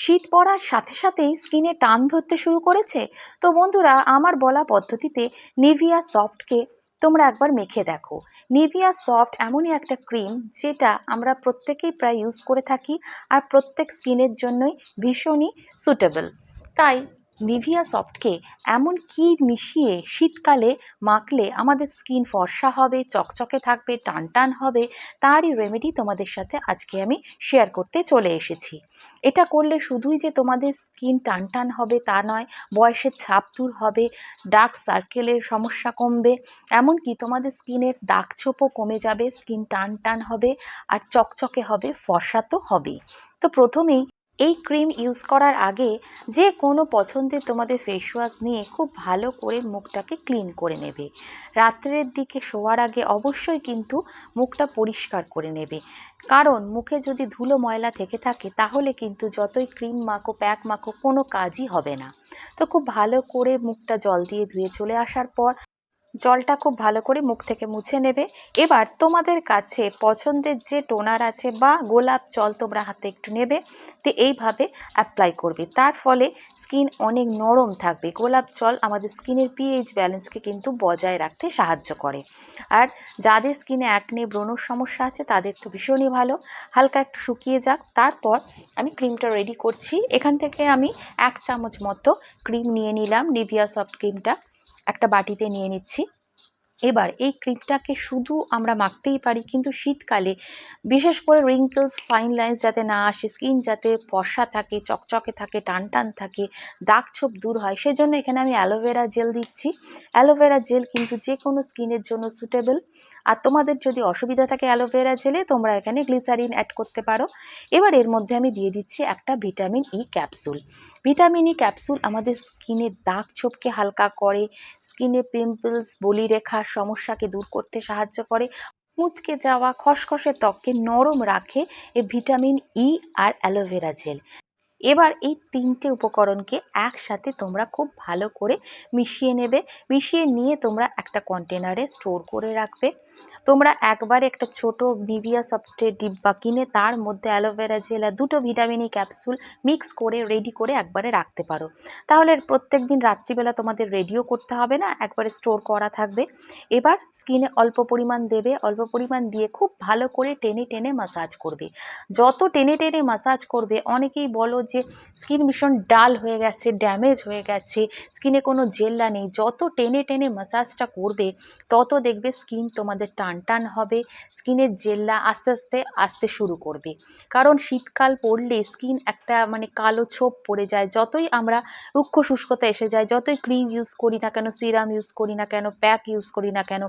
শীত পড়ার সাথে সাথেই স্কিনে টান ধরতে শুরু করেছে। তো বন্ধুরা, আমার বলা পদ্ধতিতে নিভিয়া সফটকে তোমরা একবার মেখে দেখো। নিভিয়া সফট এমনই একটা ক্রিম যেটা আমরা প্রত্যেকেই প্রায় ইউজ করে থাকি আর প্রত্যেক স্কিনের জন্যই ভীষণই সুটেবল তাই নিভিয়া সফটকে এমন কি মিশিয়ে শীতকালে মাখলে আমাদের স্কিন ফর্সা হবে, চকচকে থাকবে টান টান হবে, তারই রেমেডি তোমাদের সাথে আজকে আমি শেয়ার করতে চলে এসেছি। এটা করলে শুধুই যে তোমাদের স্কিন টান টান হবে তা নয়, বয়সের ছাপ দূর হবে ডার্ক সার্কেলের সমস্যা কমবে, এমনকি তোমাদের স্কিনের দাগ ছোপও কমে যাবে, স্কিন টান টান হবে, আর চকচকে হবে, ফর্সা তো হবেই। তো প্রথমেই এই ক্রিম ইউজ করার আগে যে কোনো পছন্দের তোমাদের ফেস ওয়াশ নিয়ে খুব ভালো করে মুখটাকে ক্লিন করে নেবে। রাত্রের দিকে শোয়ার আগে অবশ্যই কিন্তু মুখটা পরিষ্কার করে নেবে। কারণ মুখে যদি ধুলো ময়লা থেকে থাকে, তাহলে কিন্তু যতই ক্রিম মাখো প্যাক মাখো, কোনো কাজই হবে না। তো খুব ভালো করে মুখটা জল দিয়ে ধুয়ে চলে আসার পর জলটা খুব ভালো করে মুখ থেকে মুছে নেবে। এবার তোমাদের কাছে পছন্দের যে টোনার আছে বা গোলাপ জল তোমরা হাতে একটু নেবে, তো এইভাবে অ্যাপ্লাই করবে। তার ফলে স্কিন অনেক নরম থাকবে। গোলাপ জল আমাদের স্কিনের পিএইচ ব্যালেন্সকে কিন্তু বজায় রাখতে সাহায্য করে। আর যাদের স্কিনে একনে ব্রণর সমস্যা আছে, তাদের তো ভীষণই ভালো। হালকা একটু শুকিয়ে যাক, তারপর আমি ক্রিমটা রেডি করছি। এখান থেকে আমি এক চামচ মতো ক্রিম নিয়ে নিলাম নিভিয়া সফট ক্রিমটা একটা বাটিতে নিয়ে নিচ্ছি। এবার এই ক্রিমটাকে শুধু আমরা মাখতেই পারি, কিন্তু শীতকালে, বিশেষ করে রিঙ্কলস ফাইন লাইন্স যাতে না আসে স্কিন যাতে ফর্সা থাকে, চকচকে থাকে টান টান থাকে, দাগ ছোপ দূর হয়, সেজন্য এখানে আমি অ্যালোভেরা জেল দিচ্ছি। অ্যালোভেরা জেল কিন্তু যে কোনো স্কিনের জন্য সুটেবল আর তোমাদের যদি অসুবিধা থাকে অ্যালোভেরা জেলে তোমরা এখানে গ্লিসারিন অ্যাড করতে পারো। এবার এর মধ্যে আমি দিয়ে দিচ্ছি একটা vitamin E capsule vitamin E capsule আমাদের স্কিনের দাগ ছোপকে হালকা করে স্কিনে পিম্পলস বলিরেখার সমস্যাকে দূর করতে সাহায্য করে। মুচকে যাওয়া, খসখসে ত্বককে নরম রাখে এ ভিটামিন ই আর অ্যালোভেরা জেল। এবার এই তিনটে উপকরণকে একসাথে তোমরা খুব ভালো করে মিশিয়ে নেবে। মিশিয়ে নিয়ে তোমরা একটা কন্টেনারে স্টোর করে রাখবে। তোমরা একবারে একটা ছোট নিভিয়া সফটের ডিব্বা কিনে তার মধ্যে অ্যালোভেরা জেল আর দুটো ভিটামিন ক্যাপসুল মিক্স করে রেডি করে একবারে রাখতে পারো। তাহলে প্রত্যেক দিন রাত্রিবেলা তোমাদের রেডিও করতে হবে না, একবারে স্টোর করা থাকবে। এবার স্কিনে অল্প পরিমাণ দেবে। অল্প পরিমাণ দিয়ে খুব ভালো করে টেনে টেনে মাসাজ করবে। যত টেনে টেনে মাসাজ করবে, অনেকেই বলো যে স্কিন ভীষণ ডাল হয়ে গেছে ড্যামেজ হয়ে গেছে স্কিনে কোনো জেল্লা নেই। যত টেনে টেনে মাসাজটা করবে, তত দেখবে স্কিন তোমাদের টান টান হবে স্কিনের জেল্লা আস্তে আস্তে আসতে শুরু করবে। কারণ শীতকাল পড়লে স্কিন একটা মানে কালো ছোপ পড়ে যায়। যতই আমরা রুক্ষ শুষ্কতা এসে যায়, যতই ক্রিম ইউজ করি না কেন সিরাম ইউজ করি না কেন প্যাক ইউজ করি না কেন,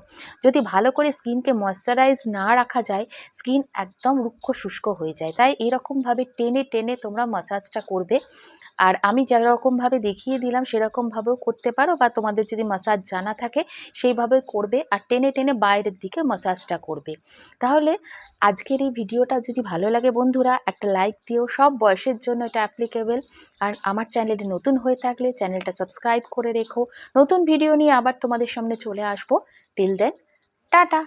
যদি ভালো করে স্কিনকে ময়শ্চারাইজ না রাখা যায় স্কিন একদম রুক্ষ শুষ্ক হয়ে যায়। তাই এরকমভাবে টেনে টেনে তোমরা মাসাজটা করবে। আর আমি যেরকমভাবে দেখিয়ে দিলাম সেরকমভাবেও করতে পারো বা তোমাদের যদি মাসাজ জানা থাকে সেইভাবে করবে আর টেনে টেনে বাইরের দিকে মাসাজটা করবে। তাহলে আজকের এই ভিডিওটা যদি ভালো লাগে বন্ধুরা, একটা লাইক দিও, সব বয়সের জন্য এটা অ্যাপ্লিকেবল আর আমার চ্যানেলে নতুন হয়ে থাকলে চ্যানেলটা সাবস্ক্রাইব করে রেখো। নতুন ভিডিও নিয়ে আবার তোমাদের সামনে চলে আসব। Till then tata!